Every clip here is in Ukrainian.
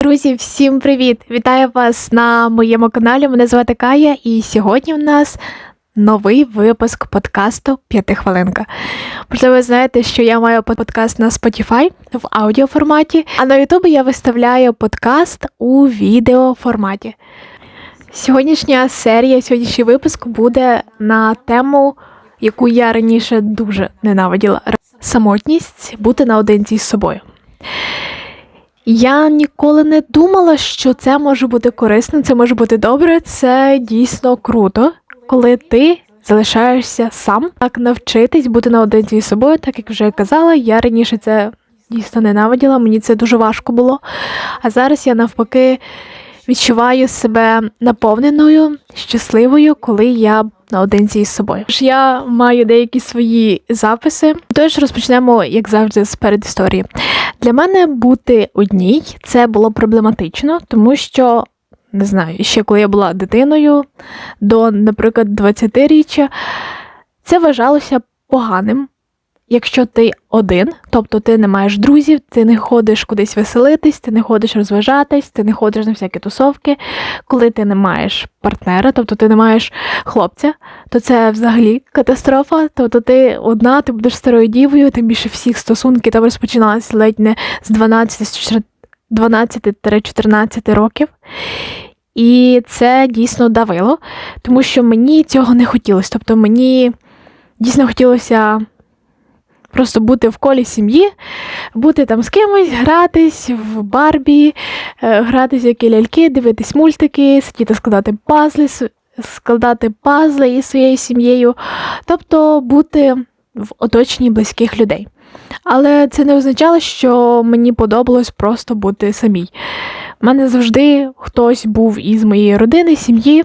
Друзі, всім привіт! Вітаю вас на моєму каналі. Мене звати Кая, і сьогодні в нас новий випуск подкасту П'ятихвилинка. Можливо, ви знаєте, що я маю подкаст на Spotify в аудіоформаті, а на YouTube я виставляю подкаст у відеоформаті. Сьогоднішня серія, сьогоднішній випуск буде на тему, яку я раніше дуже ненавиділа: самотність бути наодинці з собою. Я ніколи не думала, що це може бути корисно, це може бути добре. Це дійсно круто, коли ти залишаєшся сам, так навчитись бути наодинці з собою, так як вже казала, я раніше це дійсно ненавиділа, мені це дуже важко було. А зараз я навпаки відчуваю себе наповненою, щасливою, коли я наодинці із собою. Тож Я маю деякі свої записи. Тож розпочнемо, як завжди, з передісторії. Для мене бути одній це було проблематично, тому що. Не знаю, ще коли я була дитиною до, наприклад, 20-річчя, це вважалося поганим, якщо ти один, тобто ти не маєш друзів, ти не ходиш кудись веселитись, ти не ходиш розважатись, ти не ходиш на всякі тусовки. Коли ти не маєш партнера, тобто ти не маєш хлопця, то це взагалі катастрофа. Тобто ти одна, ти будеш старою дівою, тим більше всіх стосунки там розпочиналися ледь не з 12-14 років. І це дійсно давило, тому що мені цього не хотілося. Тобто мені дійсно хотілося просто бути в колі сім'ї, бути там з кимось, гратись в Барбі, е, гратись в які ляльки, дивитись мультики, сидіти складати пазли, складати пазли із своєю сім'єю, тобто бути в оточенні близьких людей. Але це не означало, що мені подобалось просто бути самій. У мене завжди хтось був із моєї родини, сім'ї,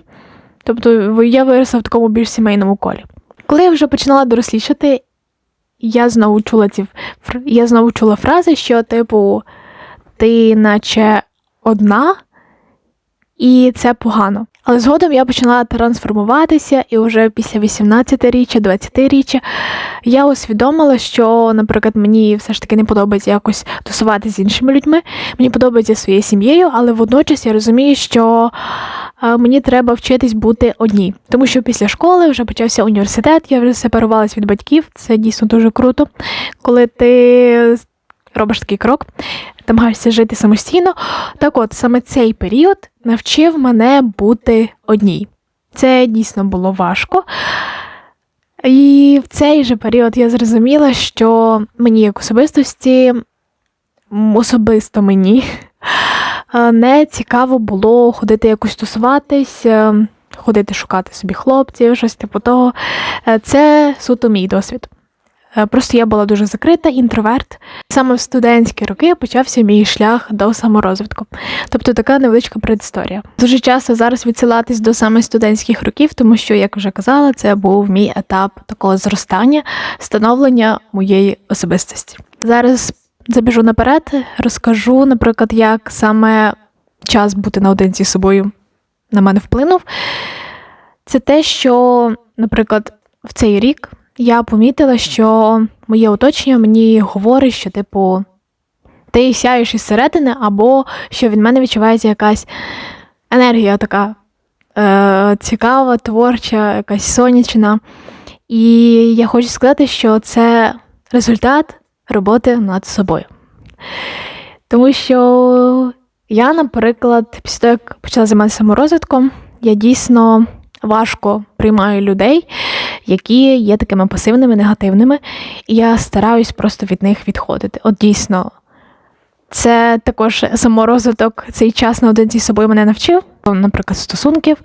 тобто я виросла в такому більш сімейному колі. Коли я вже починала дорослішати, я знову чула ці я знову чула фрази, що, типу, ти наче одна, і це погано. Але згодом я почала трансформуватися, і вже після 18-річчя, 20-річчя я усвідомила, що, наприклад, мені все ж таки не подобається якось тусувати з іншими людьми. Мені подобається своєю сім'єю, але водночас я розумію, що мені треба вчитись бути одній. Тому що після школи вже почався університет, я вже сепарувалась від батьків. Це дійсно дуже круто, коли ти робиш такий крок, намагаєшся жити самостійно. Так от саме цей період навчив мене бути одній. Це дійсно було важко. І в цей же період я зрозуміла, що мені як особистості, особисто мені, не цікаво було ходити якось тусуватись, е, ходити шукати собі хлопців, щось типу того. Е, це суто мій досвід. Е, просто я була дуже закрита, інтроверт. Саме в студентські роки почався мій шлях до саморозвитку. Тобто така невеличка предісторія. Дуже часто зараз відсилатись до саме студентських років, тому що, як вже казала, це був мій етап такого зростання, становлення моєї особистості. Зараз забіжу наперед, розкажу, наприклад, як саме час бути наодинці з собою на мене вплинув. Це те, що, наприклад, в цей рік я помітила, що моє оточення мені говорить, що, типу, ти сяєш із середини, або що від мене відчувається якась енергія така е, цікава, творча, якась сонячна. І я хочу сказати, що це результат роботи над собою. Тому що я, наприклад, після того, як почала займатися саморозвитком, я дійсно важко приймаю людей, які є такими пасивними, негативними, і я стараюсь просто від них відходити. От дійсно, це також саморозвиток, цей час наодинці з собою мене навчив, наприклад, стосунків.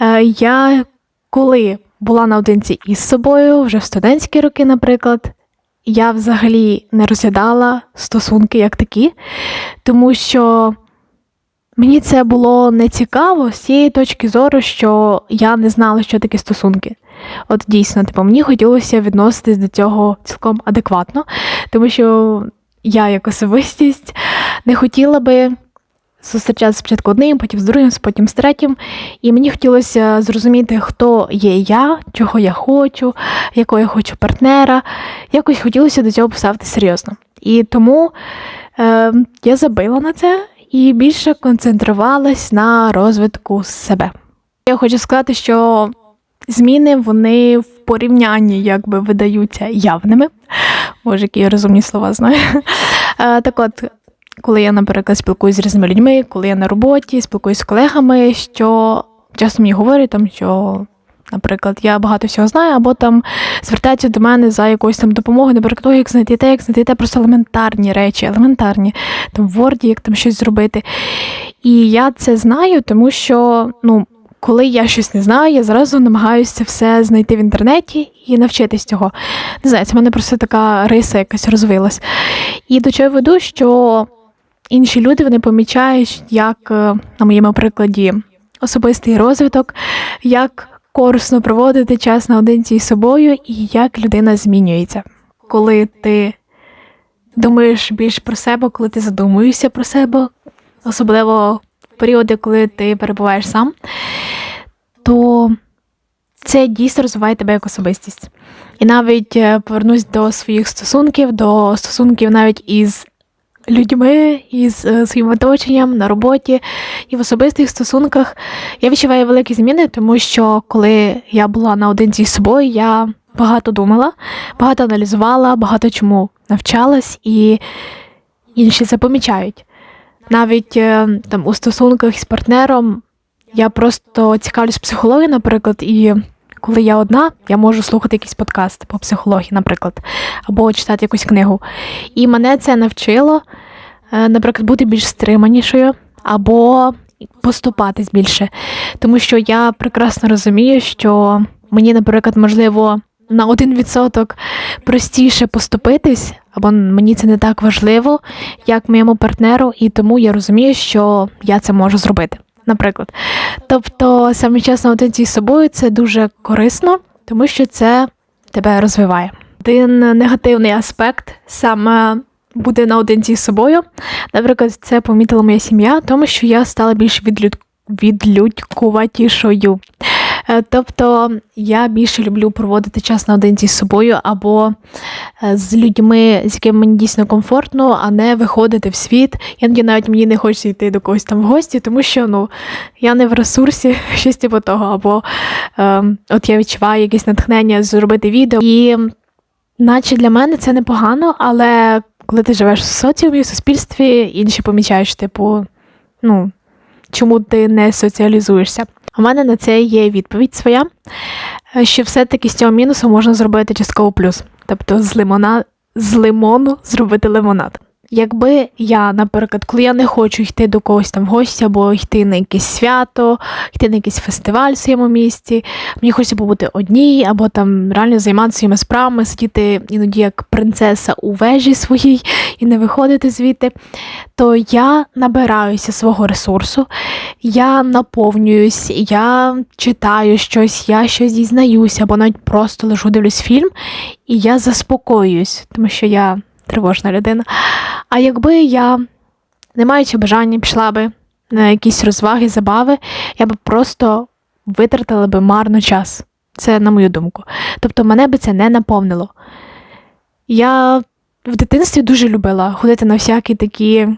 Е, я коли була наодинці із собою, вже в студентські роки, наприклад, я взагалі не розглядала стосунки як такі, тому що Мені це було не цікаво з цієї точки зору, що я не знала, що таке стосунки. От дійсно, типу, мені хотілося відноситись до цього цілком адекватно, тому що я, як особистість, не хотіла би зустрічатися спочатку одним, потім з другим, потім з третім. І мені хотілося зрозуміти, хто є я, чого я хочу, якого я хочу партнера. Якось хотілося до цього поставити серйозно. І тому е, я забила на це і більше концентрувалась на розвитку себе. Я хочу сказати, що зміни вони в порівнянні якби видаються явними. Боже, які я розумні слова знаю. Е, так от, коли я, наприклад, спілкуюся з різними людьми, коли я на роботі, спілкуюся з колегами, що часто мені говорять, там, що, наприклад, я багато всього знаю, або там звертаються до мене за якоюсь там допомогою, наприклад, того, як знайти те, як знайти те, просто елементарні речі, елементарні, там в Word, як там щось зробити. І я це знаю, тому що, ну, коли я щось не знаю, я зразу намагаюся все знайти в інтернеті і навчитись цього. Не знаю, це в мене просто така риса якась розвилась. І до чого веду, що інші люди вони помічають, як е, на моєму прикладі особистий розвиток, як корисно проводити час наодинці з собою і як людина змінюється. Коли ти думаєш більш про себе, коли ти задумуєшся про себе, особливо в періоди, коли ти перебуваєш сам, то це дійсно розвиває тебе як особистість. І навіть е, повернусь до своїх стосунків, до стосунків навіть із людьми, із е, своїм оточенням на роботі і в особистих стосунках. Я відчуваю великі зміни, тому що коли я була наодинці з собою, я багато думала, багато аналізувала, багато чому навчалась, і інші це помічають. Навіть е, там у стосунках з партнером я просто цікавлюсь психологією, наприклад, і коли я одна, я можу слухати якийсь подкаст по психології, наприклад, або читати якусь книгу. І мене це навчило, е, наприклад, бути більш стриманішою, або поступатись більше. Тому що я прекрасно розумію, що мені, наприклад, можливо, на один відсоток простіше поступитись, або мені це не так важливо, як моєму партнеру, і тому я розумію, що я це можу зробити наприклад. Тобто, саме час наодинці з собою це дуже корисно, тому що це тебе розвиває. Один негативний аспект саме бути наодинці з собою. Наприклад, це помітила моя сім'я, тому що я стала більш відлюд... відлюдькуватішою. Е, тобто я більше люблю проводити час наодинці з собою або е, з людьми, з якими мені дійсно комфортно, а не виходити в світ. Іноді навіть мені не хочеться йти до когось там в гості, тому що ну, я не в ресурсі щось типу того. Або е, от я відчуваю якесь натхнення зробити відео. І наче для мене це непогано, але коли ти живеш в соціумі, в суспільстві, інші помічаєш, типу, ну, чому ти не соціалізуєшся. У мене на це є відповідь своя, е, що все-таки з цього мінусу можна зробити частково плюс. Тобто з лимона, з лимону зробити лимонад. Якби я, наприклад, коли я не хочу йти до когось там в гості, або йти на якесь свято, йти на якийсь фестиваль в своєму місті, мені хочеться побути одній, або там реально займатися своїми справами, сидіти іноді як принцеса у вежі своїй і не виходити звідти, то я набираюся свого ресурсу, я наповнююсь, я читаю щось, я щось дізнаюся, або навіть просто лежу дивлюсь фільм, і я заспокоююсь, тому що я тривожна людина. А якби я, не маючи бажання, пішла би на якісь розваги, забави, я би просто витратила би марно час. Це на мою думку. Тобто мене би це не наповнило. Я в дитинстві дуже любила ходити на всякі такі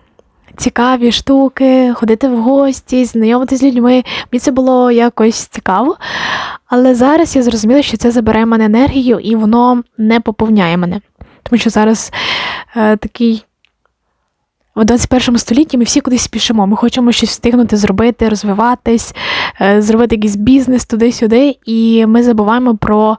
цікаві штуки, ходити в гості, знайомитися з людьми. Мені це було якось цікаво. Але зараз я зрозуміла, що це забирає мене енергію і воно не поповняє мене. Тому що зараз е, такий. В 21 столітті ми всі кудись спішимо. Ми хочемо щось встигнути зробити, розвиватись, е, зробити якийсь бізнес туди-сюди, і ми забуваємо про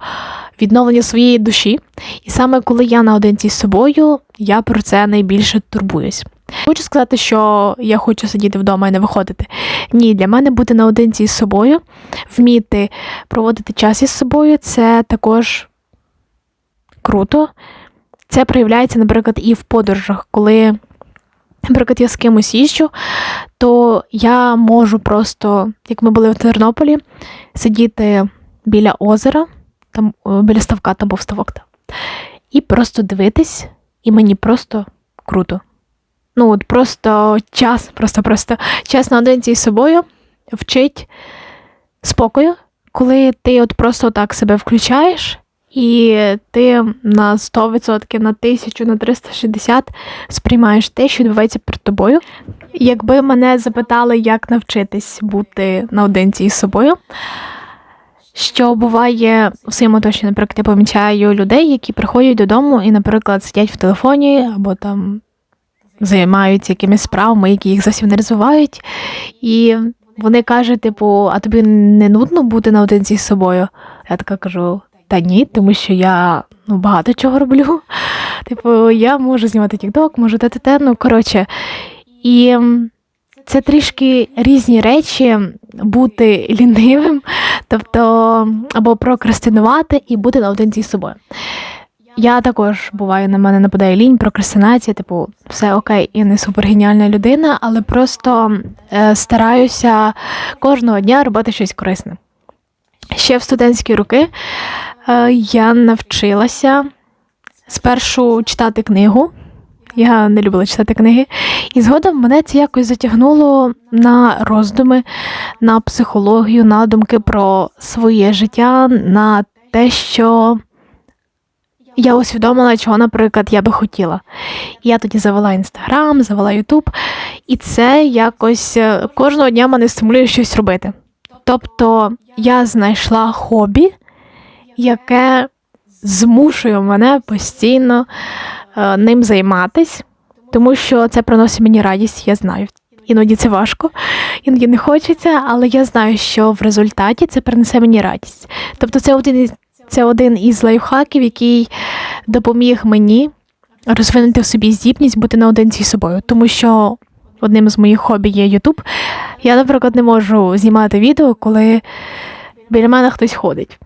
відновлення своєї душі. І саме коли я наодинці з собою, я про це найбільше турбуюсь. Хочу сказати, що я хочу сидіти вдома і не виходити. Ні, для мене бути наодинці з собою, вміти проводити час із собою це також круто. Це проявляється, наприклад, і в подорожах, коли, наприклад, я з кимось їжджу, то я можу просто, як ми були в Тернополі, сидіти біля озера, там біля ставка там був ставок, і просто дивитись, і мені просто круто. ну от просто час, просто-просто час наодинці з собою вчить спокою, коли ти от просто так себе включаєш, і ти на 100%, на 1000, на 360 сприймаєш те, що відбувається перед тобою. Якби мене запитали, як навчитись бути наодинці із собою, що буває у своєму оточенні, наприклад, я помічаю людей, які приходять додому і, наприклад, сидять в телефоні або там займаються якимись справами, які їх зовсім не розвивають. І вони кажуть, типу, а тобі не нудно бути наодинці з собою? Я така кажу. Та ні, тому що я ну, багато чого роблю. Типу, я можу знімати TikTok, можу те те ну коротше. І це трішки різні речі бути лінивим, тобто або прокрастинувати і бути наодинці з собою. Я також буваю, на мене нападає лінь, прокрастинація, типу, все окей, і не супергеніальна людина, але просто е, стараюся кожного дня робити щось корисне. Ще в студентські роки я навчилася спершу читати книгу. Я не любила читати книги, і згодом мене це якось затягнуло на роздуми, на психологію, на думки про своє життя, на те, що я усвідомила, чого, наприклад, я би хотіла. Я тоді завела інстаграм, завела Ютуб, і це якось е, кожного дня мене стимулює щось робити. Тобто я знайшла хобі, яке змушує мене постійно е, ним займатись, тому що це приносить мені радість, я знаю. Іноді це важко, іноді не хочеться, але я знаю, що в результаті це принесе мені радість. Тобто, це один це один із лайфхаків, який допоміг мені розвинути в собі здібність бути наодинці з собою, тому що одним з моїх хобі є Ютуб. Я, наприклад, не можу знімати відео, коли біля мене хтось ходить.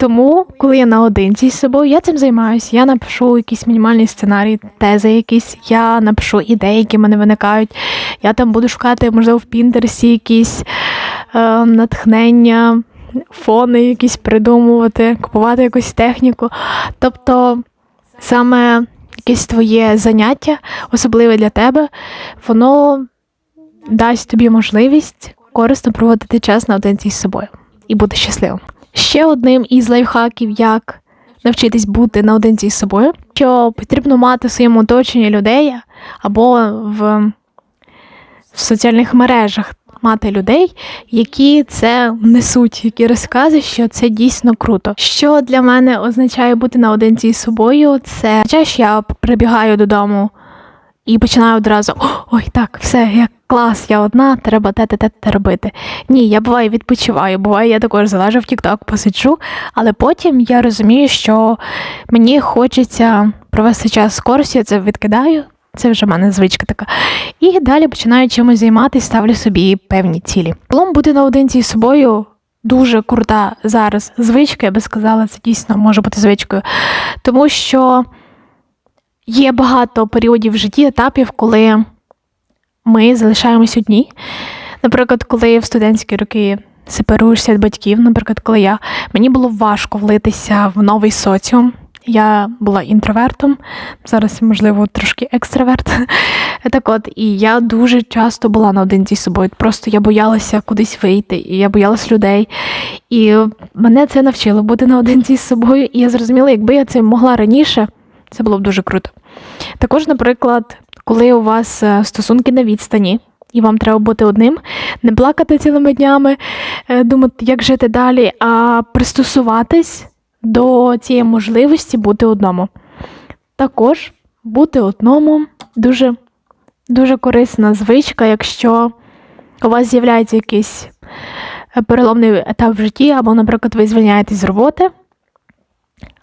Тому, коли я наодинці з собою, я цим займаюся. Я напишу якийсь мінімальний сценарій, тези якісь, я напишу ідеї, які в мене виникають. Я там буду шукати, можливо, в Пінтерсі якісь е, натхнення, фони якісь придумувати, купувати якусь техніку. Тобто саме якесь твоє заняття, особливе для тебе, воно дасть тобі можливість корисно проводити час наодинці з собою і бути щасливим. Ще одним із лайфхаків, як навчитись бути наодинці з собою, що потрібно мати в своєму оточенні людей або в, в соціальних мережах мати людей, які це несуть, які розказують, що це дійсно круто. Що для мене означає бути наодинці з собою, це означає, що я прибігаю додому і починаю одразу ой, так, все, як клас, я одна, треба те те те робити. Ні, я буває відпочиваю, буває, я також залежу в Тік-Ток, посиджу, але потім я розумію, що мені хочеться провести час з користю, це відкидаю. Це вже в мене звичка така. І далі починаю чимось займатися, ставлю собі певні цілі. Плом бути наодинці з собою дуже крута зараз звичка, я би сказала, це дійсно може бути звичкою. Тому що є багато періодів в житті, етапів, коли ми залишаємось одні. Наприклад, коли в студентські роки сепаруєшся від батьків, наприклад, коли я мені було важко влитися в новий соціум. Я була інтровертом, зараз, можливо, трошки екстраверт. Так от, і я дуже часто була наодинці з собою. Просто я боялася кудись вийти, і я боялась людей. І мене це навчило бути наодинці з собою. І я зрозуміла, якби я це могла раніше, це було б дуже круто. Також, наприклад, коли у вас е, стосунки на відстані, і вам треба бути одним, не плакати цілими днями, е, думати, як жити далі, а пристосуватись до цієї можливості бути одному. Також бути одному дуже дуже корисна звичка, якщо у вас з'являється якийсь переломний етап в житті, або, наприклад, ви звільняєтесь з роботи,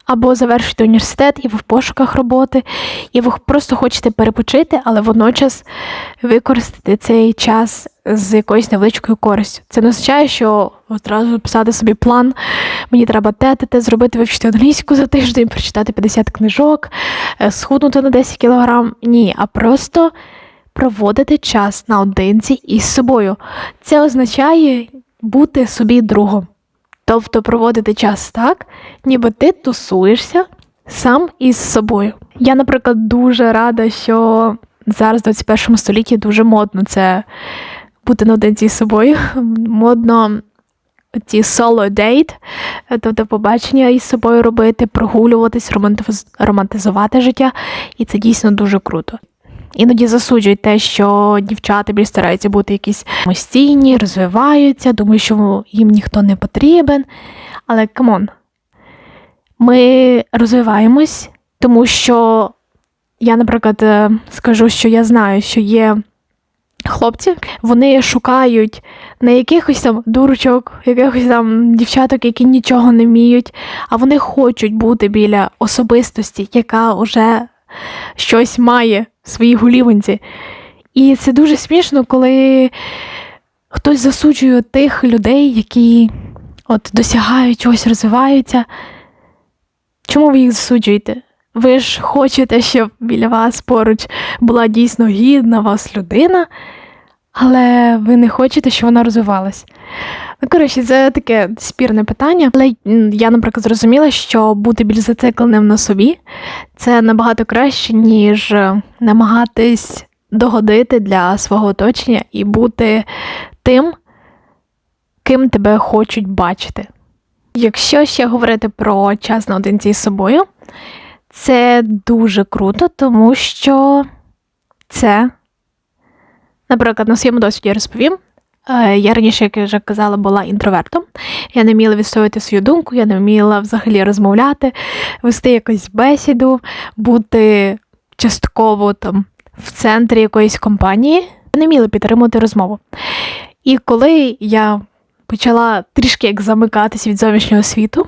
або завершуєте університет, і ви в пошуках роботи, і ви просто хочете перепочити, але водночас використати цей час з якоюсь невеличкою користю. Це не означає, що одразу писати собі план, мені треба те, те, те зробити, вивчити англійську за тиждень, прочитати 50 книжок, е, схуднути на 10 кілограм. Ні, а просто проводити час наодинці із собою. Це означає бути собі другом. Тобто проводити час так, ніби ти тусуєшся сам із собою. Я, наприклад, дуже рада, що зараз, в 21 столітті, дуже модно це бути наодинці з собою. Модно ці solo date, тобто побачення із собою робити, прогулюватись, романтиз- романтизувати життя, і це дійсно дуже круто. Іноді засуджують те, що дівчата більш стараються бути якісь самостійні, розвиваються, думають, що їм ніхто не потрібен. Але камон, ми розвиваємось, тому що я, наприклад, е, скажу, що я знаю, що є хлопці, вони шукають не якихось там дурочок, якихось там дівчаток, які нічого не вміють, а вони хочуть бути біля особистості, яка вже щось має в своїй голівонці. І це дуже смішно, коли хтось засуджує тих людей, які от досягають чогось, розвиваються. Чому ви їх засуджуєте? Ви ж хочете, щоб біля вас поруч була дійсно гідна вас людина, але ви не хочете, щоб вона розвивалась. Ну, коротше, це таке спірне питання. Але я, наприклад, зрозуміла, що бути більш зацикленим на собі це набагато краще, ніж е, намагатись догодити для свого оточення і бути тим, ким тебе хочуть бачити. Якщо ще говорити про час наодинці з собою, це дуже круто, тому що це, наприклад, на своєму досвіді розповім. Е, Я раніше, як я вже казала, була інтровертом. Я не вміла відстояти свою думку, я не вміла взагалі розмовляти, вести якусь бесіду, бути частково там в центрі якоїсь компанії. Я не вміла підтримувати розмову. І коли я почала трішки як замикатись від зовнішнього світу,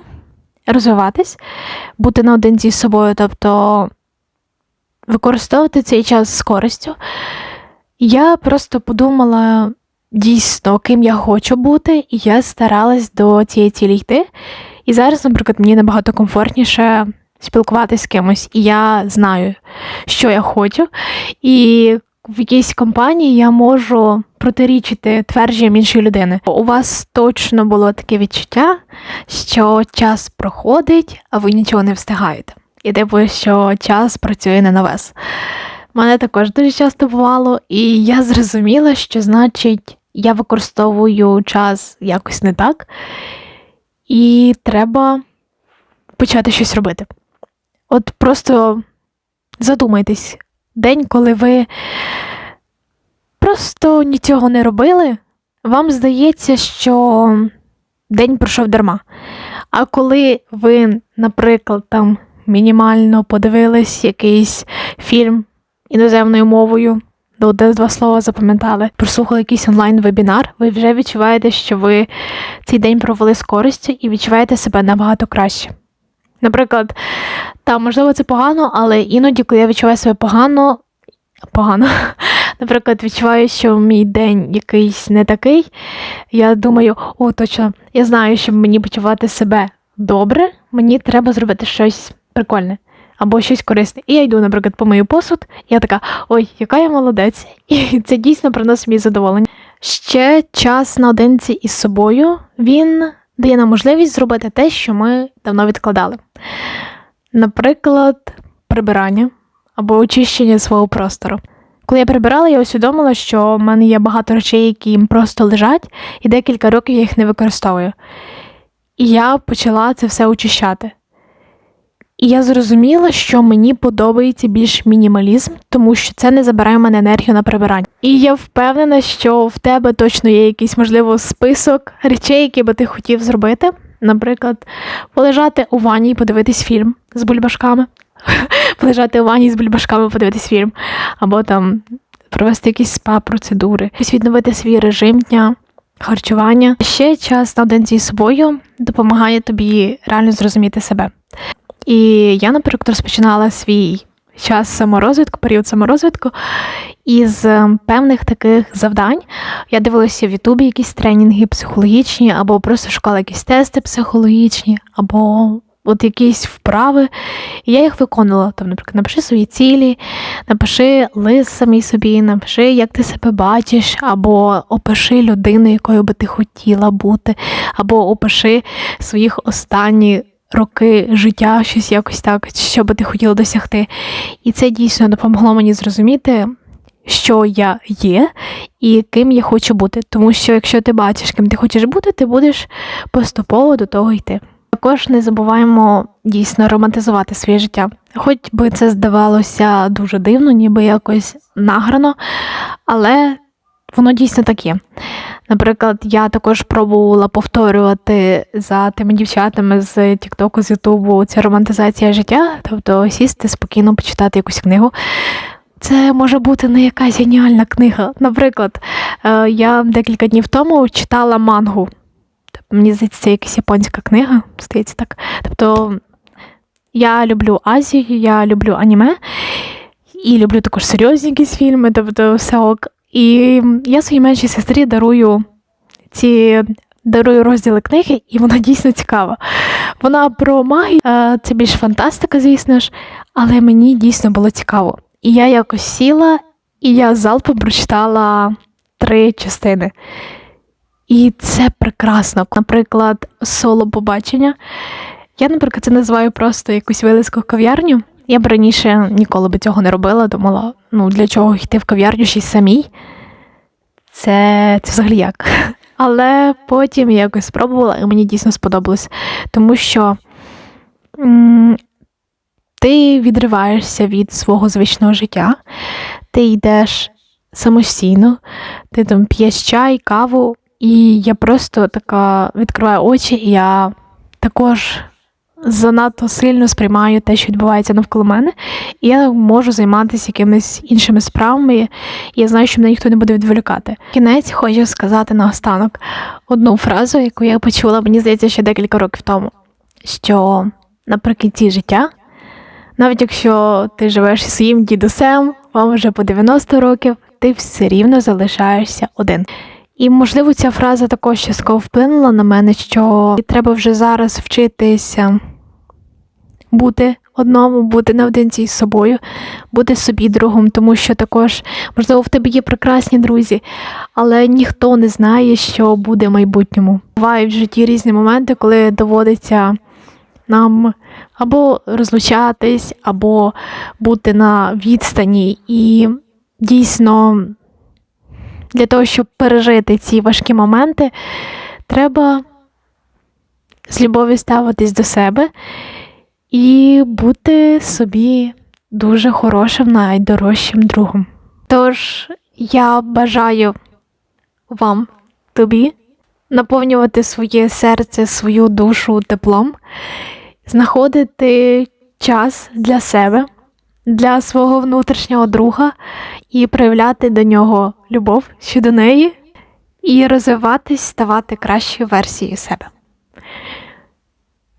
розвиватись, бути наодинці з собою, тобто використовувати цей час з користю, я просто подумала дійсно, ким я хочу бути, і я старалась до цієї цілі йти. І зараз, наприклад, мені набагато комфортніше спілкуватися з кимось, і я знаю, що я хочу. І в якійсь компанії я можу протирічити твердженням іншої людини. У вас точно було таке відчуття, що час проходить, а ви нічого не встигаєте. І типу, що час працює не на вас. Мене також дуже часто бувало, і я зрозуміла, що значить я використовую час якось не так, і треба почати щось робити. От просто задумайтесь, день, коли ви просто нічого не робили, вам здається, що день пройшов дарма. А коли ви, наприклад, там мінімально подивились якийсь фільм іноземною мовою, до де два слова запам'ятали, прослухали якийсь онлайн-вебінар, ви вже відчуваєте, що ви цей день провели з користю і відчуваєте себе набагато краще. Наприклад, там, можливо, це погано, але іноді, коли я відчуваю себе погано, погано, наприклад, відчуваю, що мій день якийсь не такий, я думаю, о, точно, я знаю, щоб мені почувати себе добре, мені треба зробити щось прикольне або щось корисне. І я йду, наприклад, помию посуд, і я така, ой, яка я молодець. І це дійсно приносить мені задоволення. Ще час наодинці із собою він дає нам можливість зробити те, що ми давно відкладали. Наприклад, прибирання або очищення свого простору. Коли я прибирала, я усвідомила, що в мене є багато речей, які їм просто лежать, і декілька років я їх не використовую. І я почала це все очищати. І я зрозуміла, що мені подобається більш мінімалізм, тому що це не забирає в мене енергію на прибирання. І я впевнена, що в тебе точно є якийсь, можливо, список речей, які би ти хотів зробити. Наприклад, полежати у ванні і подивитись фільм з бульбашками, полежати у ванні з бульбашками, подивитись фільм, або там провести якісь спа-процедури, відновити свій режим дня. Харчування. Ще час наодинці з собою допомагає тобі реально зрозуміти себе. І я, наприклад, розпочинала свій час саморозвитку, період саморозвитку із е, певних таких завдань. Я дивилася в Ютубі якісь тренінги психологічні, або просто шукала якісь тести психологічні, або от якісь вправи. І я їх виконувала. Там, наприклад, напиши свої цілі, напиши лист самій собі, напиши, як ти себе бачиш, або опиши людину, якою би ти хотіла бути, або опиши своїх останні роки життя, щось якось так, що би ти хотіла досягти. І це дійсно допомогло мені зрозуміти, що я є і ким я хочу бути. Тому що якщо ти бачиш, ким ти хочеш бути, ти будеш поступово до того йти. Також не забуваємо дійсно романтизувати своє життя. Хоч би це здавалося дуже дивно, ніби якось награно, але воно дійсно так є. Наприклад, я також пробувала повторювати за тими дівчатами з Тіктоку, з Ютубу ця романтизація життя, тобто сісти спокійно почитати якусь книгу. Це може бути не якась геніальна книга. Наприклад, е, я декілька днів тому читала мангу. Мені здається, це якась японська книга, здається так. Тобто я люблю Азію, я люблю аніме і люблю також серйозні якісь фільми, тобто все ок. І я своїй меншій сестрі дарую ці дарую розділи книги, і вона дійсно цікава. Вона про магію, е, це більш фантастика, звісно ж, але мені дійсно було цікаво. І я якось сіла, і я залпом прочитала три частини. І це прекрасно. Наприклад, соло побачення. Я, наприклад, це називаю просто якусь вилазку в кав'ярню. Я б раніше ніколи би цього не робила, думала, ну для чого йти в кав'ярню ще й самій. Це, це взагалі як. Але потім я якось спробувала, і мені дійсно сподобалось. Тому що м- ти відриваєшся від свого звичного життя, ти йдеш самостійно, ти там п'єш чай, каву, і я просто така відкриваю очі, і я також занадто сильно сприймаю те, що відбувається навколо мене, і я можу займатися якимись іншими справами, і я знаю, що мене ніхто не буде відволікати. Кінець хочу сказати наостанок одну фразу, яку я почула, мені здається, ще декілька років тому, що наприкінці життя, навіть якщо ти живеш зі своїм дідусем, вам вже по 90 років, ти все рівно залишаєшся один. І, можливо, ця фраза також частково вплинула на мене, що треба вже зараз вчитися бути одному, бути наодинці з собою, бути собі другом, тому що також, можливо, в тебе є прекрасні друзі, але ніхто не знає, що буде в майбутньому. Бувають в житті різні моменти, коли доводиться нам або розлучатись, або бути на відстані. І дійсно для того, щоб пережити ці важкі моменти, треба з любов'ю ставитись до себе і бути собі дуже хорошим, найдорожчим другом. Тож я бажаю вам, тобі, наповнювати своє серце, свою душу теплом, знаходити час для себе, для свого внутрішнього друга і проявляти до нього любов щодо неї, і розвиватись, ставати кращою версією себе.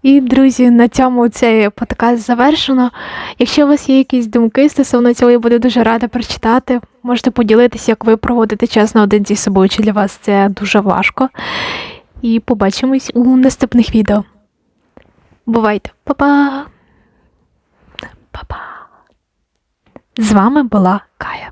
І, друзі, на цьому цей подкаст завершено. Якщо у вас є якісь думки стосовно цього, я буду дуже рада прочитати. Можете поділитися, як ви проводите час наодинці з собою, чи для вас це дуже важко. І побачимось у наступних відео. Бувайте, Па-па! Па-па! З вами була Кая.